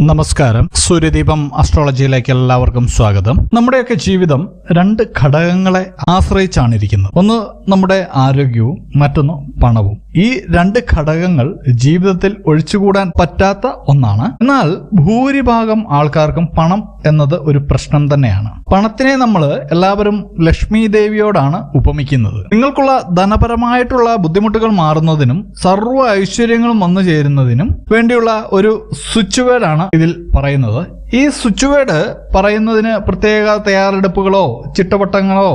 നമസ്കാരം. സൂര്യദീപം അസ്ട്രോളജിയിലേക്ക് എല്ലാവർക്കും സ്വാഗതം. നമ്മുടെയൊക്കെ ജീവിതം രണ്ട് ഘടകങ്ങളെ ആശ്രയിച്ചാണ് ഇരിക്കുന്നത്. ഒന്ന് നമ്മുടെ ആരോഗ്യവും മറ്റൊന്ന് പണവും. ഈ രണ്ട് ഘടകങ്ങൾ ജീവിതത്തിൽ ഒഴിച്ചുകൂടാൻ പറ്റാത്ത ഒന്നാണ്. എന്നാൽ ഭൂരിഭാഗം ആൾക്കാർക്കും പണം എന്നത് ഒരു പ്രശ്നം തന്നെയാണ്. പണത്തിനെ നമ്മൾ എല്ലാവരും ലക്ഷ്മി ദേവിയോടാണ് ഉപമിക്കുന്നത്. നിങ്ങൾക്കുള്ള ധനപരമായിട്ടുള്ള ബുദ്ധിമുട്ടുകൾ മാറുന്നതിനും സർവ ഐശ്വര്യങ്ങളും വന്നു ചേരുന്നതിനും വേണ്ടിയുള്ള ഒരു സ്വിച്ച് വേർഡാണ് ഇതിൽ പറയുന്നത്. ഈ സ്വിച്ച് വേർഡ് പറയുന്നതിന് പ്രത്യേക തയ്യാറെടുപ്പുകളോ ചിട്ടവട്ടങ്ങളോ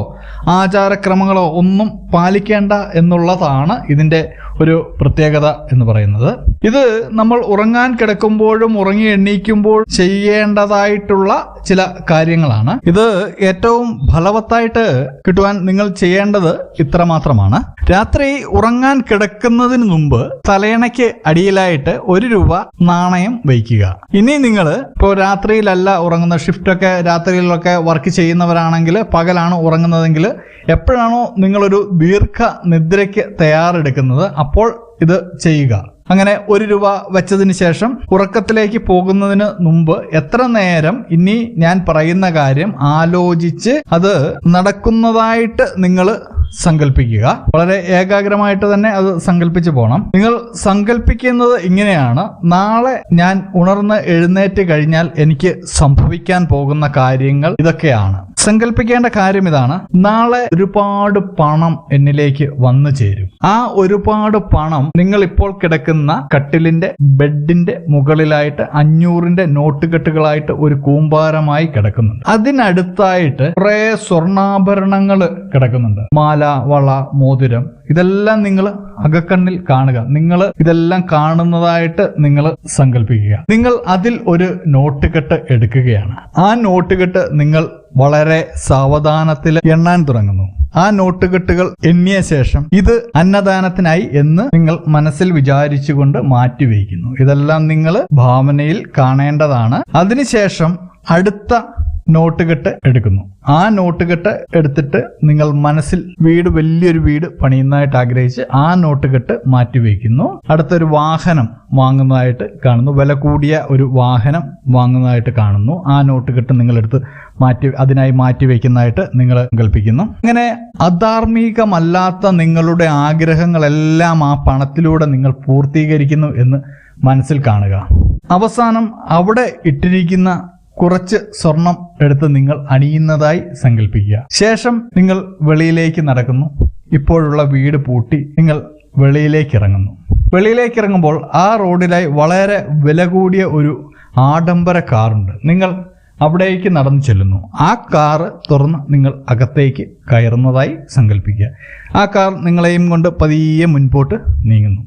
ആചാരക്രമങ്ങളോ ഒന്നും പാലിക്കേണ്ട എന്നുള്ളതാണ് ഇതിന്റെ ഒരു പ്രത്യേകത എന്ന് പറയുന്നത്. ഇത് നമ്മൾ ഉറങ്ങാൻ കിടക്കുമ്പോഴും ഉറങ്ങി എണ്ണീക്കുമ്പോൾ ചെയ്യേണ്ടതായിട്ടുള്ള ചില കാര്യങ്ങളാണ്. ഇത് ഏറ്റവും ഫലവത്തായിട്ട് കിട്ടുവാൻ നിങ്ങൾ ചെയ്യേണ്ടത് ഇത്ര മാത്രമാണ് രാത്രി ഉറങ്ങാൻ കിടക്കുന്നതിന് മുമ്പ് തലയണയ്ക്ക് അടിയിലായിട്ട് ഒരു രൂപ നാണയം വയ്ക്കുക. ഇനി നിങ്ങൾ ഇപ്പോൾ രാത്രിയിലല്ല ഉറങ്ങുന്ന ഷിഫ്റ്റൊക്കെ രാത്രിയിലൊക്കെ വർക്ക് ചെയ്യുന്നവരാണെങ്കിൽ പകലാണ് ഉറങ്ങുന്നതെങ്കിൽ എപ്പോഴാണോ നിങ്ങളൊരു ദീർഘ നിദ്രയ്ക്ക് തയ്യാറെടുക്കുന്നത് അപ്പോൾ ഇത് ചെയ്യുക. അങ്ങനെ ഒരു രൂപ വെച്ചതിന് ശേഷം ഉറക്കത്തിലേക്ക് പോകുന്നതിന് മുമ്പ് എത്ര നേരം ഇനി ഞാൻ പറയുന്ന കാര്യം ആലോചിച്ച് അത് നടക്കുന്നതായിട്ട് നിങ്ങൾ സങ്കല്പിക്കുക വളരെ ഏകാഗ്രമായിട്ട് തന്നെ അത് സങ്കല്പിച്ച് പോകണം നിങ്ങൾ സങ്കല്പിക്കുന്നത് ഇങ്ങനെയാണ്. നാളെ ഞാൻ ഉണർന്ന് എഴുന്നേറ്റ് കഴിഞ്ഞാൽ എനിക്ക് സംഭവിക്കാൻ പോകുന്ന കാര്യങ്ങൾ ഇതൊക്കെയാണ്. സങ്കല്പിക്കേണ്ട കാര്യം ഇതാണ്. നാളെ ഒരുപാട് പണം എന്നിലേക്ക് വന്നു ചേരും. ആ ഒരുപാട് പണം നിങ്ങൾ ഇപ്പോൾ കിടക്കുന്ന കട്ടിലിന്റെ ബെഡിന്റെ മുകളിലായിട്ട് അഞ്ഞൂറിന്റെ നോട്ടുകെട്ടുകളായിട്ട് ഒരു കൂമ്പാരമായി കിടക്കുന്നുണ്ട്. അതിനടുത്തായിട്ട് കുറെ സ്വർണാഭരണങ്ങൾ കിടക്കുന്നുണ്ട്. മാല വള മോതിരം ഇതെല്ലാം നിങ്ങൾ അകക്കണ്ണിൽ കാണുക. നിങ്ങൾ ഇതെല്ലാം കാണുന്നതായിട്ട് നിങ്ങൾ സങ്കല്പിക്കുക നിങ്ങൾ അതിൽ ഒരു നോട്ടുകെട്ട് എടുക്കുകയാണ്. ആ നോട്ടുകെട്ട് നിങ്ങൾ വളരെ സാവധാനത്തിൽ എണ്ണാൻ തുടങ്ങുന്നു. ആ നോട്ടുകെട്ടുകൾ എണ്ണിയ ശേഷം ഇത് അന്നദാനത്തിനായി എന്ന് നിങ്ങൾ മനസ്സിൽ വിചാരിച്ചുകൊണ്ട് മാറ്റിവെക്കുന്നു ഇതെല്ലാം നിങ്ങൾ ഭാവനയിൽ കാണേണ്ടതാണ്. അതിനുശേഷം അടുത്ത നോട്ടുകെട്ട് എടുക്കുന്നു. ആ നോട്ടുകെട്ട് എടുത്തിട്ട് നിങ്ങൾ മനസ്സിൽ വീട് വലിയൊരു വീട് പണിയുന്നതായിട്ട് ആഗ്രഹിച്ച് ആ നോട്ടുകെട്ട് മാറ്റിവെക്കുന്നു അടുത്തൊരു വാഹനം വാങ്ങുന്നതായിട്ട് കാണുന്നു. വില കൂടിയ ഒരു വാഹനം വാങ്ങുന്നതായിട്ട് കാണുന്നു. ആ നോട്ടുകെട്ട് നിങ്ങളെടുത്ത് മാറ്റി അതിനായി മാറ്റി വെക്കുന്നതായിട്ട് നിങ്ങൾ കൽപ്പിക്കുന്നു അങ്ങനെ അധാർമികമല്ലാത്ത നിങ്ങളുടെ ആഗ്രഹങ്ങളെല്ലാം ആ പണത്തിലൂടെ നിങ്ങൾ പൂർത്തീകരിക്കുന്നു എന്ന് മനസ്സിൽ കാണുക. അവസാനം അവിടെ ഇട്ടിരിക്കുന്ന കുറച്ച് സ്വർണം എടുത്ത് നിങ്ങൾ അണിയുന്നതായി സങ്കല്പിക്കുക ശേഷം നിങ്ങൾ വെളിയിലേക്ക് നടക്കുന്നു. ഇപ്പോഴുള്ള വീട് പൂട്ടി നിങ്ങൾ വെളിയിലേക്ക് ഇറങ്ങുന്നു. വെളിയിലേക്ക് ഇറങ്ങുമ്പോൾ ആ റോഡിലായി വളരെ വില കൂടിയ ഒരു ആഡംബര കാറുണ്ട്. നിങ്ങൾ അവിടേക്ക് നടന്നു ചെല്ലുന്നു. ആ കാറ് തുറന്ന് നിങ്ങൾ അകത്തേക്ക് കയറുന്നതായി സങ്കല്പിക്കുക ആ കാർ നിങ്ങളെയും കൊണ്ട് പതിയെ മുൻപോട്ട് നീങ്ങുന്നു.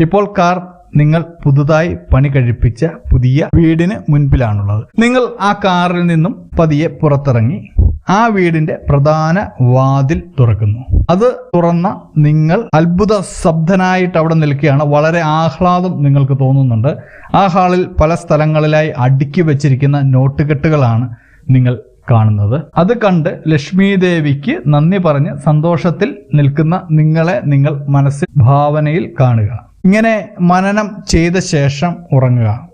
ഇപ്പോൾ കാർ നിങ്ങൾ പുതുതായി പണി കഴിപ്പിച്ച പുതിയ വീടിന് മുൻപിലാണുള്ളത്. നിങ്ങൾ ആ കാറിൽ നിന്നും പതിയെ പുറത്തിറങ്ങി ആ വീടിന്റെ പ്രധാന വാതിൽ തുറക്കുന്നു. അത് തുറന്ന നിങ്ങൾ അത്ഭുത ശബ്ദനായിട്ട് അവിടെ നിൽക്കുകയാണ്. വളരെ ആഹ്ലാദം നിങ്ങൾക്ക് തോന്നുന്നുണ്ട്. ആ ഹാളിൽ പല സ്ഥലങ്ങളിലായി അടുക്കി വെച്ചിരിക്കുന്ന നോട്ടുകെട്ടുകളാണ് നിങ്ങൾ കാണുന്നത്. അത് കണ്ട് ലക്ഷ്മി ദേവിക്ക് നന്ദി പറഞ്ഞ് സന്തോഷത്തിൽ നിൽക്കുന്ന നിങ്ങളെ നിങ്ങൾ മനസ്സിൽ ഭാവനയിൽ കാണുക. ഇങ്ങനെ മനനം ചെയ്ത ശേഷം ഉറങ്ങുക.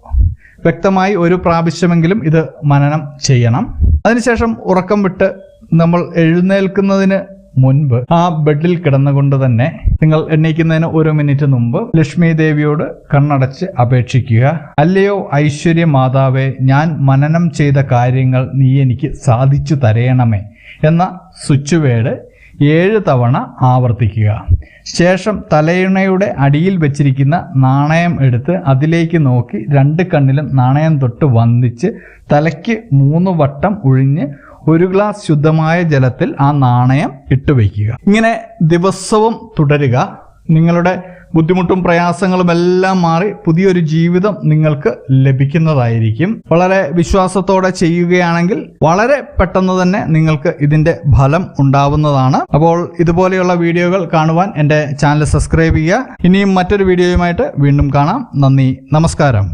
വ്യക്തമായി ഒരു പ്രാവശ്യമെങ്കിലും ഇത് മനനം ചെയ്യണം. അതിനുശേഷം ഉറക്കം വിട്ട് നമ്മൾ എഴുന്നേൽക്കുന്നതിന് മുൻപ് ആ ബെഡിൽ കിടന്നുകൊണ്ട് തന്നെ നിങ്ങൾ എണ്ണീക്കുന്നതിന് ഒരു മിനിറ്റ് മുമ്പ് ലക്ഷ്മി ദേവിയോട് കണ്ണടച്ച് അപേക്ഷിക്കുക. അല്ലയോ ഐശ്വര്യ മാതാവേ ഞാൻ മനനം ചെയ്ത കാര്യങ്ങൾ നീ എനിക്ക് സാധിച്ചു തരയണമേ എന്ന സ്വിച്ച് വേഡ് ഏഴ് തവണ ആവർത്തിക്കുക. ശേഷം തലയിണയുടെ അടിയിൽ വെച്ചിരിക്കുന്ന നാണയം എടുത്ത് അതിലേക്ക് നോക്കി രണ്ട് കണ്ണിലും നാണയം തൊട്ട് വന്നിച്ച് തലയ്ക്ക് മൂന്ന് വട്ടം ഒഴിഞ്ഞ് ഒരു ഗ്ലാസ് ശുദ്ധമായ ജലത്തിൽ ആ നാണയം ഇട്ടുവയ്ക്കുക. ഇങ്ങനെ ദിവസവും തുടരുക. നിങ്ങളുടെ ബുദ്ധിമുട്ടും പ്രയാസങ്ങളും എല്ലാം മാറി പുതിയൊരു ജീവിതം നിങ്ങൾക്ക് ലഭിക്കുന്നതായിരിക്കും. വളരെ വിശ്വാസത്തോടെ ചെയ്യുകയാണെങ്കിൽ വളരെ പെട്ടെന്ന് തന്നെ നിങ്ങൾക്ക് ഇതിന്റെ ഫലം ഉണ്ടാവുന്നതാണ്. അപ്പോൾ ഇതുപോലെയുള്ള വീഡിയോകൾ കാണുവാൻ എന്റെ ചാനൽ സബ്സ്ക്രൈബ് ചെയ്യുക. ഇനിയും മറ്റൊരു വീഡിയോയുമായിട്ട് വീണ്ടും കാണാം. നന്ദി. നമസ്കാരം.